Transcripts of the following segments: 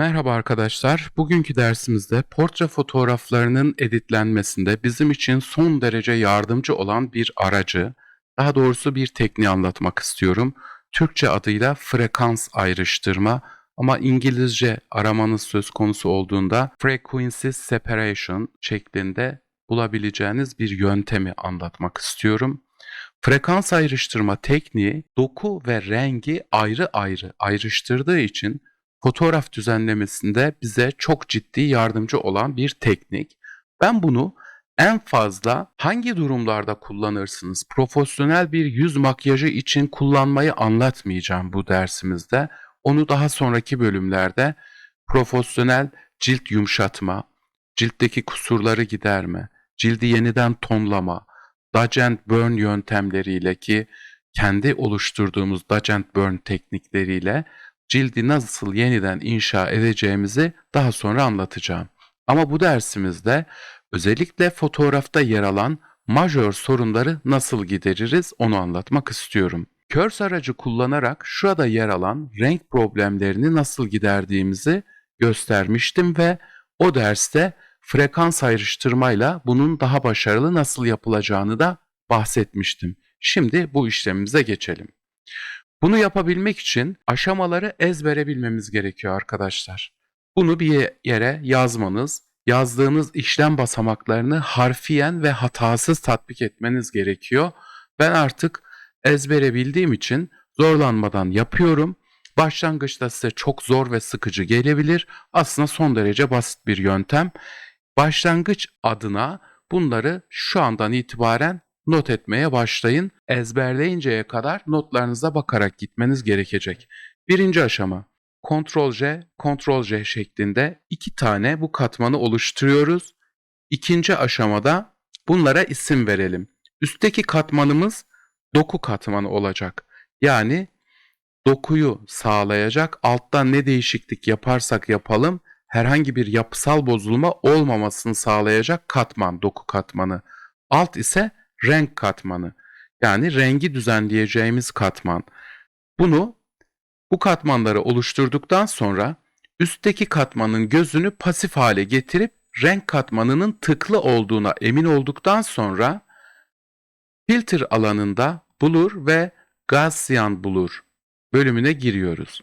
Merhaba arkadaşlar. Bugünkü dersimizde portre fotoğraflarının editlenmesinde bizim için son derece yardımcı olan bir aracı, daha doğrusu bir tekniği anlatmak istiyorum. Türkçe adıyla frekans ayrıştırma ama İngilizce aramanız söz konusu olduğunda frequency separation şeklinde bulabileceğiniz bir yöntemi anlatmak istiyorum. Frekans ayrıştırma tekniği doku ve rengi ayrı ayrı ayrıştırdığı için fotoğraf düzenlemesinde bize çok ciddi yardımcı olan bir teknik. Ben bunu en fazla hangi durumlarda kullanırsınız? Profesyonel bir yüz makyajı için kullanmayı anlatmayacağım bu dersimizde. Onu daha sonraki bölümlerde profesyonel cilt yumuşatma, ciltteki kusurları giderme, cildi yeniden tonlama, dodge and burn yöntemleriyle ki kendi oluşturduğumuz dodge and burn teknikleriyle cildi nasıl yeniden inşa edeceğimizi daha sonra anlatacağım. Ama bu dersimizde özellikle fotoğrafta yer alan majör sorunları nasıl gideririz onu anlatmak istiyorum. Körs aracı kullanarak şurada yer alan renk problemlerini nasıl giderdiğimizi göstermiştim ve o derste frekans ayrıştırmayla bunun daha başarılı nasıl yapılacağını da bahsetmiştim. Şimdi bu işlemimize geçelim. Bunu yapabilmek için aşamaları ezbere bilmemiz gerekiyor arkadaşlar. Bunu bir yere yazmanız, yazdığınız işlem basamaklarını harfiyen ve hatasız tatbik etmeniz gerekiyor. Ben artık ezbere bildiğim için zorlanmadan yapıyorum. Başlangıçta size çok zor ve sıkıcı gelebilir. Aslında son derece basit bir yöntem. Başlangıç adına bunları şu andan itibaren not etmeye başlayın. Ezberleyinceye kadar notlarınıza bakarak gitmeniz gerekecek. Birinci aşama Ctrl J, Ctrl J şeklinde iki tane bu katmanı oluşturuyoruz. İkinci aşamada bunlara isim verelim. Üstteki katmanımız doku katmanı olacak. Yani dokuyu sağlayacak, alttan ne değişiklik yaparsak yapalım herhangi bir yapısal bozulma olmamasını sağlayacak katman, doku katmanı. Alt ise renk katmanı. Yani rengi düzenleyeceğimiz katman. Bunu bu katmanları oluşturduktan sonra üstteki katmanın gözünü pasif hale getirip renk katmanının tıklı olduğuna emin olduktan sonra filter alanında Blur ve Gaussian Blur bölümüne giriyoruz.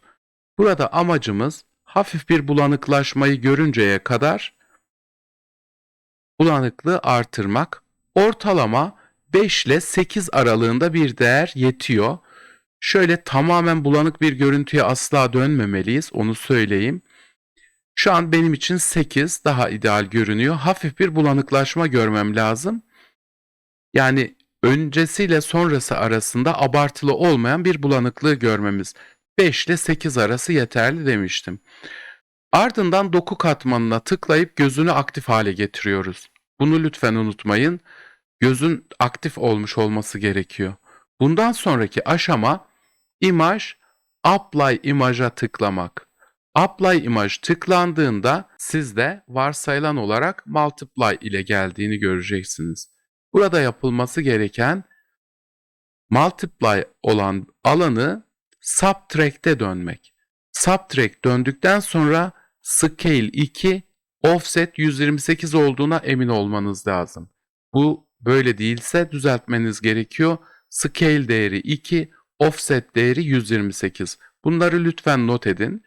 Burada amacımız hafif bir bulanıklaşmayı görünceye kadar bulanıklığı artırmak. Ortalama 5 ile 8 aralığında bir değer yetiyor. Şöyle tamamen bulanık bir görüntüye asla dönmemeliyiz onu söyleyeyim. Şu an benim için 8 daha ideal görünüyor. Hafif bir bulanıklaşma görmem lazım. Yani öncesiyle sonrası arasında abartılı olmayan bir bulanıklığı görmemiz. 5 ile 8 arası yeterli demiştim. Ardından doku katmanına tıklayıp gözünü aktif hale getiriyoruz. Bunu lütfen unutmayın gözün aktif olmuş olması gerekiyor. Bundan sonraki aşama imaj apply imaja tıklamak. Apply imaj tıklandığında sizde varsayılan olarak multiply ile geldiğini göreceksiniz. Burada yapılması gereken multiply olan alanı subtract'e dönmek. Subtract döndükten sonra scale 2 offset 128 olduğuna emin olmanız lazım. Bu Böyle değilse düzeltmeniz gerekiyor. Scale değeri 2, offset değeri 128. Bunları lütfen not edin.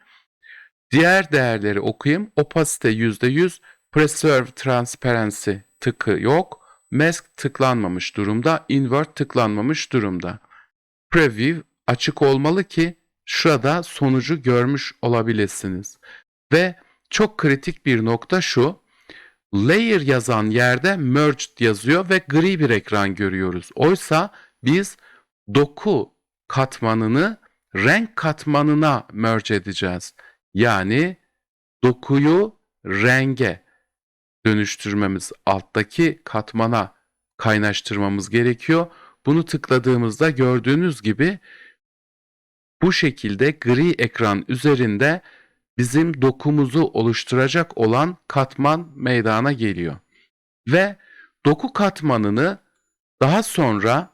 Diğer değerleri okuyayım. Opacity %100, Preserve Transparency tıkı yok. Mask tıklanmamış durumda, Invert tıklanmamış durumda. Preview açık olmalı ki şurada sonucu görmüş olabilirsiniz. Ve çok kritik bir nokta şu. Layer yazan yerde merged yazıyor ve gri bir ekran görüyoruz. Oysa biz doku katmanını renk katmanına merge edeceğiz. Yani dokuyu renge dönüştürmemiz, alttaki katmana kaynaştırmamız gerekiyor. Bunu tıkladığımızda gördüğünüz gibi bu şekilde gri ekran üzerinde bizim dokumuzu oluşturacak olan katman meydana geliyor. Ve doku katmanını daha sonra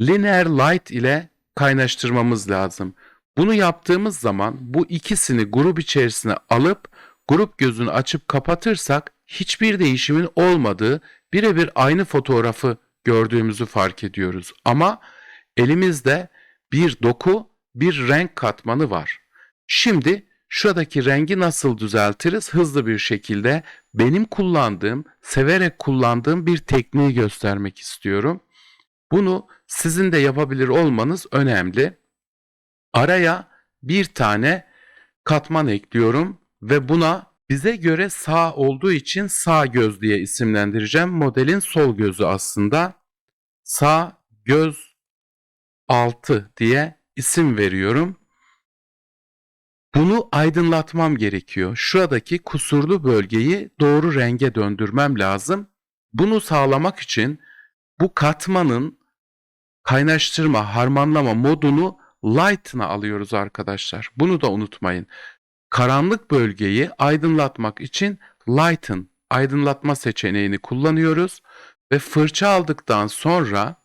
linear light ile kaynaştırmamız lazım. Bunu yaptığımız zaman bu ikisini grup içerisine alıp grup gözünü açıp kapatırsak hiçbir değişimin olmadığı birebir aynı fotoğrafı gördüğümüzü fark ediyoruz. Ama elimizde bir doku, bir renk katmanı var. Şimdi şuradaki rengi nasıl düzeltiriz? Hızlı bir şekilde benim kullandığım, severek kullandığım bir tekniği göstermek istiyorum. Bunu sizin de yapabilir olmanız önemli. Araya bir tane katman ekliyorum ve buna bize göre sağ olduğu için sağ göz diye isimlendireceğim. Modelin sol gözü aslında. Sağ göz altı diye isim veriyorum. Bunu aydınlatmam gerekiyor. Şuradaki kusurlu bölgeyi doğru renge döndürmem lazım. Bunu sağlamak için bu katmanın kaynaştırma, harmanlama modunu light'ına alıyoruz arkadaşlar. Bunu da unutmayın. Karanlık bölgeyi aydınlatmak için lighten, aydınlatma seçeneğini kullanıyoruz ve fırça aldıktan sonra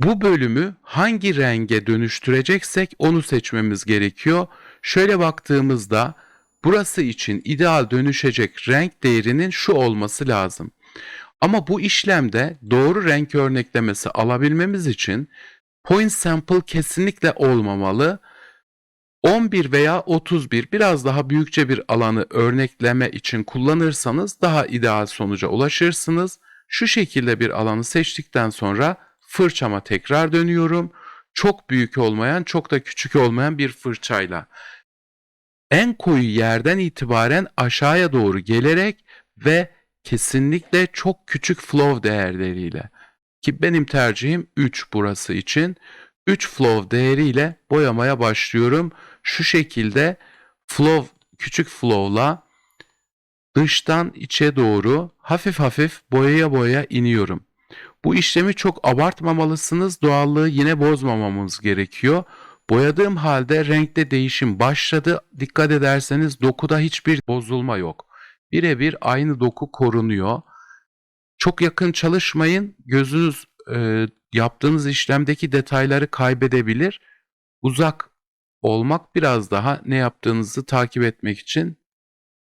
bu bölümü hangi renge dönüştüreceksek onu seçmemiz gerekiyor. Şöyle baktığımızda burası için ideal dönüşecek renk değerinin şu olması lazım. Ama bu işlemde doğru renk örneklemesi alabilmemiz için point sample kesinlikle olmamalı. 11 veya 31 biraz daha büyükçe bir alanı örnekleme için kullanırsanız daha ideal sonuca ulaşırsınız. Şu şekilde bir alanı seçtikten sonra fırçama tekrar dönüyorum. Çok büyük olmayan, çok da küçük olmayan bir fırçayla. En koyu yerden itibaren aşağıya doğru gelerek ve kesinlikle çok küçük flow değerleriyle. Ki benim tercihim 3 burası için. 3 flow değeriyle boyamaya başlıyorum. Şu şekilde flow küçük flow'la dıştan içe doğru hafif hafif boyaya boyaya iniyorum. Bu işlemi çok abartmamalısınız. Doğallığı yine bozmamamız gerekiyor. Boyadığım halde renkte değişim başladı. Dikkat ederseniz dokuda hiçbir bozulma yok. Birebir aynı doku korunuyor. Çok yakın çalışmayın. Gözünüz e, yaptığınız işlemdeki detayları kaybedebilir. Uzak olmak biraz daha ne yaptığınızı takip etmek için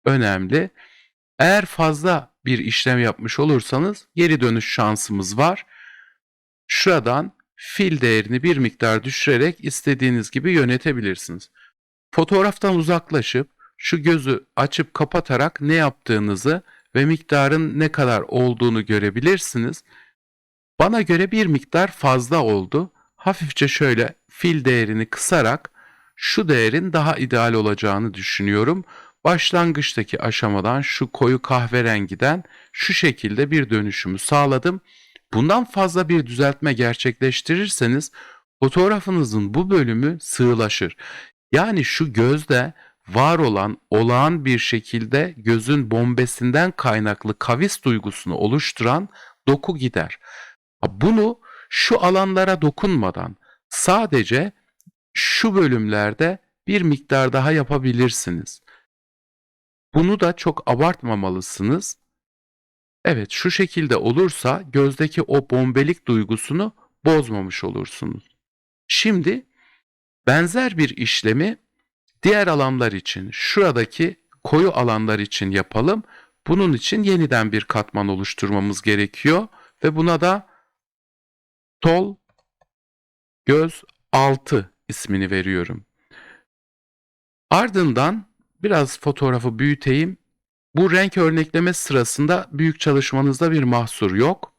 önemli. Eğer fazla bir işlem yapmış olursanız geri dönüş şansımız var. Şuradan fil değerini bir miktar düşürerek istediğiniz gibi yönetebilirsiniz. Fotoğraftan uzaklaşıp şu gözü açıp kapatarak ne yaptığınızı ve miktarın ne kadar olduğunu görebilirsiniz. Bana göre bir miktar fazla oldu. Hafifçe şöyle fil değerini kısarak şu değerin daha ideal olacağını düşünüyorum. Başlangıçtaki aşamadan şu koyu kahverengiden şu şekilde bir dönüşümü sağladım. Bundan fazla bir düzeltme gerçekleştirirseniz fotoğrafınızın bu bölümü sığlaşır. Yani şu gözde var olan olağan bir şekilde gözün bombesinden kaynaklı kavis duygusunu oluşturan doku gider. Bunu şu alanlara dokunmadan sadece şu bölümlerde bir miktar daha yapabilirsiniz. Bunu da çok abartmamalısınız. Evet şu şekilde olursa gözdeki o bombelik duygusunu bozmamış olursunuz. Şimdi benzer bir işlemi diğer alanlar için şuradaki koyu alanlar için yapalım. Bunun için yeniden bir katman oluşturmamız gerekiyor ve buna da tol göz altı ismini veriyorum. Ardından biraz fotoğrafı büyüteyim. Bu renk örnekleme sırasında büyük çalışmanızda bir mahsur yok.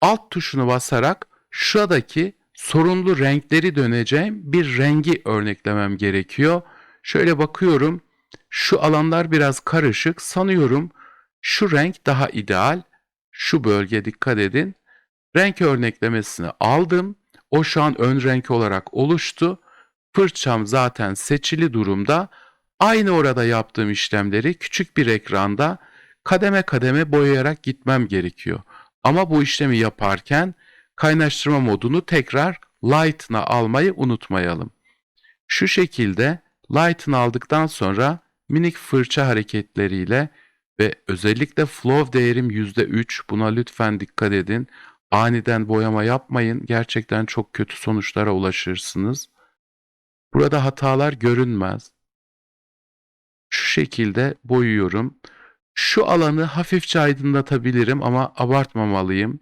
Alt tuşunu basarak şuradaki sorunlu renkleri döneceğim bir rengi örneklemem gerekiyor. Şöyle bakıyorum. Şu alanlar biraz karışık. Sanıyorum şu renk daha ideal. Şu bölge dikkat edin. Renk örneklemesini aldım. O şu an ön renk olarak oluştu. Fırçam zaten seçili durumda. Aynı orada yaptığım işlemleri küçük bir ekranda kademe kademe boyayarak gitmem gerekiyor. Ama bu işlemi yaparken kaynaştırma modunu tekrar Light'ına almayı unutmayalım. Şu şekilde Light'ını aldıktan sonra minik fırça hareketleriyle ve özellikle flow değerim %3 buna lütfen dikkat edin. Aniden boyama yapmayın. Gerçekten çok kötü sonuçlara ulaşırsınız. Burada hatalar görünmez. Şekilde boyuyorum. Şu alanı hafifçe aydınlatabilirim ama abartmamalıyım.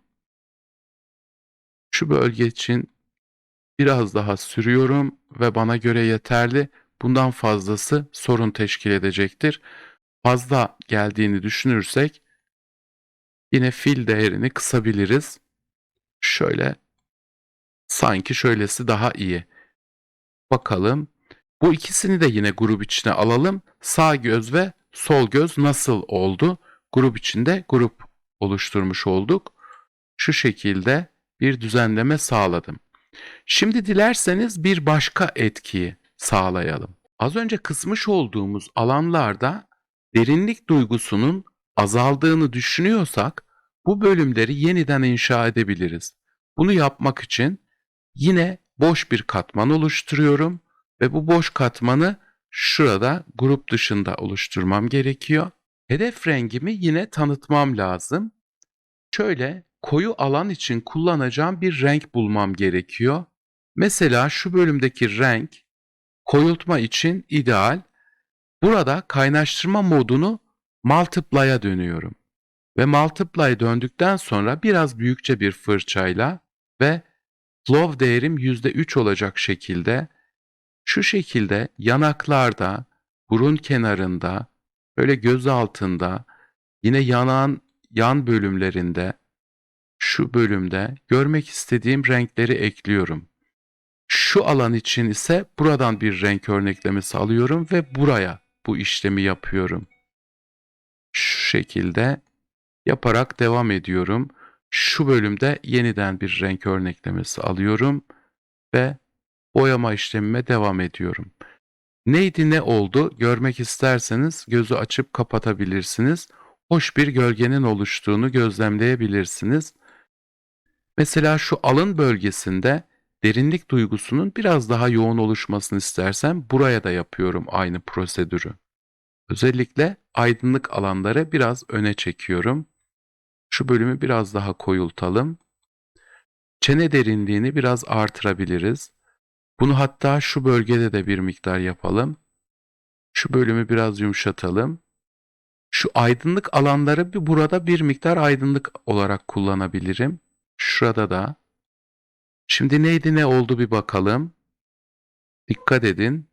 Şu bölge için biraz daha sürüyorum ve bana göre yeterli. Bundan fazlası sorun teşkil edecektir. Fazla geldiğini düşünürsek yine fil değerini kısabiliriz. Şöyle sanki şöylesi daha iyi. Bakalım. Bu ikisini de yine grup içine alalım. Sağ göz ve sol göz nasıl oldu? Grup içinde grup oluşturmuş olduk. Şu şekilde bir düzenleme sağladım. Şimdi dilerseniz bir başka etkiyi sağlayalım. Az önce kısmış olduğumuz alanlarda derinlik duygusunun azaldığını düşünüyorsak bu bölümleri yeniden inşa edebiliriz. Bunu yapmak için yine boş bir katman oluşturuyorum ve bu boş katmanı şurada grup dışında oluşturmam gerekiyor. Hedef rengimi yine tanıtmam lazım. Şöyle koyu alan için kullanacağım bir renk bulmam gerekiyor. Mesela şu bölümdeki renk koyultma için ideal. Burada kaynaştırma modunu multiply'a dönüyorum. Ve multiply döndükten sonra biraz büyükçe bir fırçayla ve flow değerim %3 olacak şekilde şu şekilde yanaklarda, burun kenarında, böyle göz altında, yine yanağın yan bölümlerinde, şu bölümde görmek istediğim renkleri ekliyorum. Şu alan için ise buradan bir renk örneklemesi alıyorum ve buraya bu işlemi yapıyorum. Şu şekilde yaparak devam ediyorum. Şu bölümde yeniden bir renk örneklemesi alıyorum ve boyama işlemime devam ediyorum. Neydi ne oldu görmek isterseniz gözü açıp kapatabilirsiniz. Hoş bir gölgenin oluştuğunu gözlemleyebilirsiniz. Mesela şu alın bölgesinde derinlik duygusunun biraz daha yoğun oluşmasını istersem buraya da yapıyorum aynı prosedürü. Özellikle aydınlık alanları biraz öne çekiyorum. Şu bölümü biraz daha koyultalım. Çene derinliğini biraz artırabiliriz. Bunu hatta şu bölgede de bir miktar yapalım. Şu bölümü biraz yumuşatalım. Şu aydınlık alanları bir burada bir miktar aydınlık olarak kullanabilirim. Şurada da. Şimdi neydi ne oldu bir bakalım. Dikkat edin.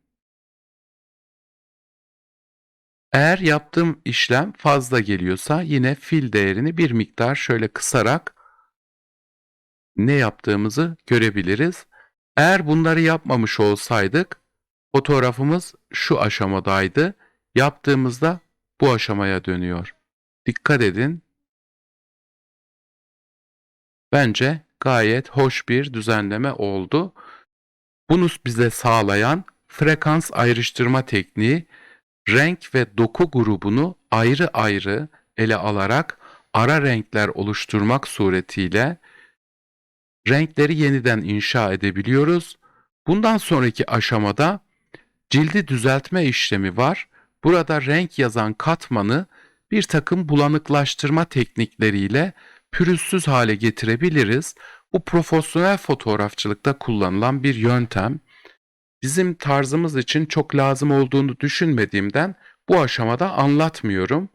Eğer yaptığım işlem fazla geliyorsa yine fil değerini bir miktar şöyle kısarak ne yaptığımızı görebiliriz. Eğer bunları yapmamış olsaydık fotoğrafımız şu aşamadaydı. Yaptığımızda bu aşamaya dönüyor. Dikkat edin. Bence gayet hoş bir düzenleme oldu. Bunu bize sağlayan frekans ayrıştırma tekniği renk ve doku grubunu ayrı ayrı ele alarak ara renkler oluşturmak suretiyle renkleri yeniden inşa edebiliyoruz. Bundan sonraki aşamada cildi düzeltme işlemi var. Burada renk yazan katmanı bir takım bulanıklaştırma teknikleriyle pürüzsüz hale getirebiliriz. Bu profesyonel fotoğrafçılıkta kullanılan bir yöntem. Bizim tarzımız için çok lazım olduğunu düşünmediğimden bu aşamada anlatmıyorum.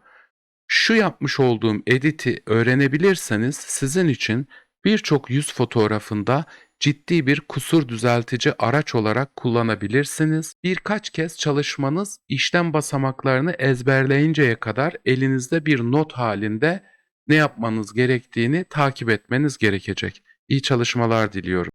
Şu yapmış olduğum editi öğrenebilirseniz sizin için birçok yüz fotoğrafında ciddi bir kusur düzeltici araç olarak kullanabilirsiniz. Birkaç kez çalışmanız işlem basamaklarını ezberleyinceye kadar elinizde bir not halinde ne yapmanız gerektiğini takip etmeniz gerekecek. İyi çalışmalar diliyorum.